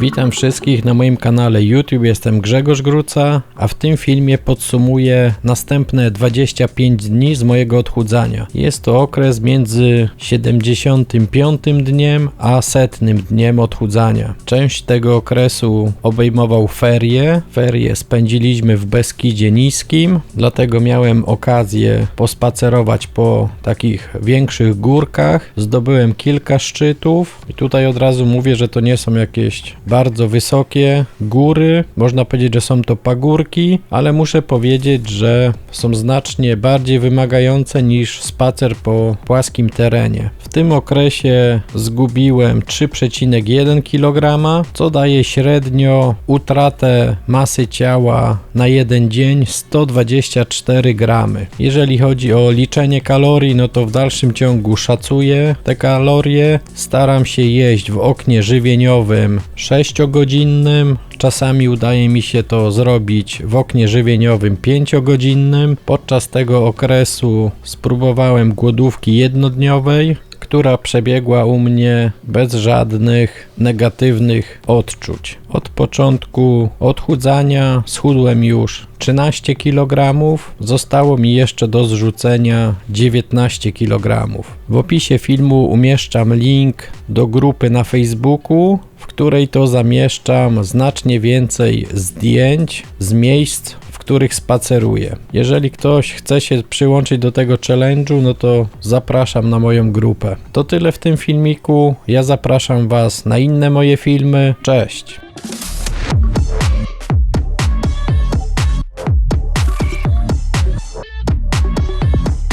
Witam wszystkich na moim kanale YouTube, jestem Grzegorz Gruca, a w tym filmie podsumuję następne 25 dni z mojego odchudzania. Jest to okres między 75 dniem a setnym dniem odchudzania. Część tego okresu obejmował ferie. Ferie spędziliśmy w Beskidzie Niskim, dlatego miałem okazję pospacerować po takich większych górkach. Zdobyłem kilka szczytów i tutaj od razu mówię, że to nie są jakieś bardzo wysokie góry. Można powiedzieć, że są to pagórki, ale muszę powiedzieć, że są znacznie bardziej wymagające niż spacer po płaskim terenie. W tym okresie zgubiłem 3,1 kg, co daje średnio utratę masy ciała na jeden dzień 124 gramy. Jeżeli chodzi o liczenie kalorii, no to w dalszym ciągu szacuję te kalorie. Staram się jeść w oknie żywieniowym 6-godzinnym. Czasami udaje mi się to zrobić w oknie żywieniowym 5-godzinnym. Podczas tego okresu spróbowałem głodówki jednodniowej, która przebiegła u mnie bez żadnych negatywnych odczuć. Od początku odchudzania schudłem już 13 kg, zostało mi jeszcze do zrzucenia 19 kg. W opisie filmu umieszczam link do grupy na Facebooku, w której to zamieszczam znacznie więcej zdjęć z miejsc, których spaceruję. Jeżeli ktoś chce się przyłączyć do tego challenge'u, no to zapraszam na moją grupę. To tyle w tym filmiku. Ja zapraszam Was na inne moje filmy. Cześć!